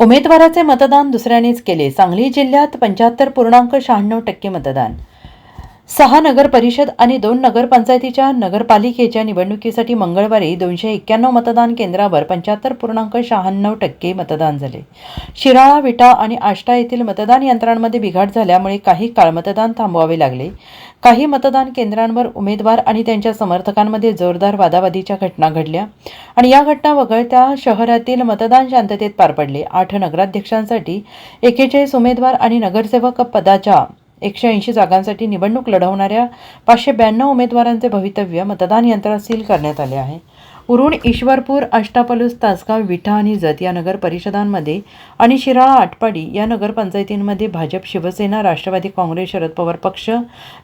उमेदवाराचे मतदान दुसऱ्यानेच केले. सांगली जिल्ह्यात पंच्याहत्तर पूर्णांक शहाण्णव टक्के मतदान. सहा नगर परिषद आणि दोन नगरपंचायतीच्या नगरपालिकेच्या निवडणुकीसाठी मंगळवारी दोनशे एक्क्याण्णव मतदान केंद्रावर पंच्याहत्तर पूर्णांक शहाण्णव टक्के मतदान झाले. शिराळा विटा आणि आष्टा येथील मतदान यंत्रांमध्ये बिघाड झाल्यामुळे काही काळ मतदान थांबवावे लागले. काही मतदान केंद्रांवर उमेदवार आणि त्यांच्या समर्थकांमध्ये जोरदार वादावादीच्या घटना घडल्या. आणि या घटना वगळता शहरातील मतदान शांततेत पार पडले. आठ नगराध्यक्षांसाठी एकेचाळीस उमेदवार आणि नगरसेवक पदाच्या एकशे ऐंशी जागांसाठी निवडणूक लढवणाऱ्या पाचशे ब्याण्णव उमेदवारांचे भवितव्य मतदान यंत्रात सील करण्यात आले आहे. उरुण ईश्वरपूर अष्टापलूस तासगाव विठा आणि जत या नगर परिषदांमध्ये आणि शिराळा आटपाडी या नगरपंचायतींमध्ये भाजप शिवसेना राष्ट्रवादी काँग्रेस शरद पवार पक्ष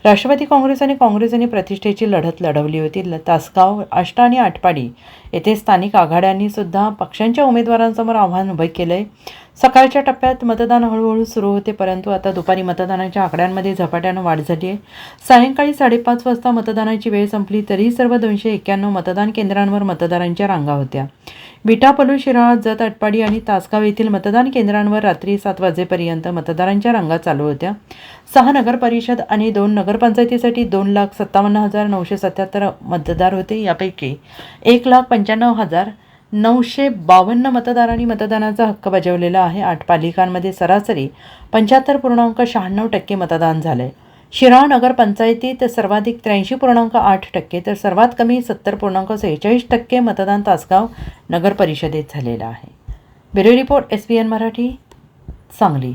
राष्ट्रवादी काँग्रेस आणि काँग्रेस यांनी प्रतिष्ठेची लढत लढवली होती. ल- तासगाव आष्टा आणि आटपाडी येथे स्थानिक आघाड्यांनी सुद्धा पक्षांच्या उमेदवारांसमोर आव्हान उभे केलंय सकाळच्या टप्प्यात मतदान हळूहळू सुरू होते परंतु आता दुपारी मतदानाच्या आकड्यांमध्ये झपाट्यानं वाढ झाली आहे. सायंकाळी साडेपाच वाजता मतदानाची वेळ संपली तरीही सर्व दोनशे एक्क्याण्णव मतदान केंद्रांवर मतदारांच्या रांगा होत्या. विटापलू शिराळा जत अटपाडी आणि तासगाव येथील मतदान केंद्रांवर रात्री सात वाजेपर्यंत मतदारांच्या रांगा चालू होत्या. सहा नगर परिषद आणि दोन नगरपंचायतीसाठी दोन लाख सत्तावन्न हजार नऊशे सत्याहत्तर मतदार होते. यापैकी एक लाख पंच्याण्णव हजार नऊशे बावन्न मतदारांनी मतदानाचा हक्क बजावलेला आहे. आठ पालिकांमध्ये सरासरी पंच्याहत्तर पूर्णांक शहाण्णव टक्के मतदान झालंय. शिराळ नगरपंचायतीत सर्वाधिक त्र्याऐंशी पूर्णांक आठ टक्के तर सर्वात कमी सत्तर पूर्णांक सेहेचाळीस टक्के मतदान तासगाव नगरपरिषदेत झालेलं आहे. Bureau report S P N Marathi Sangli.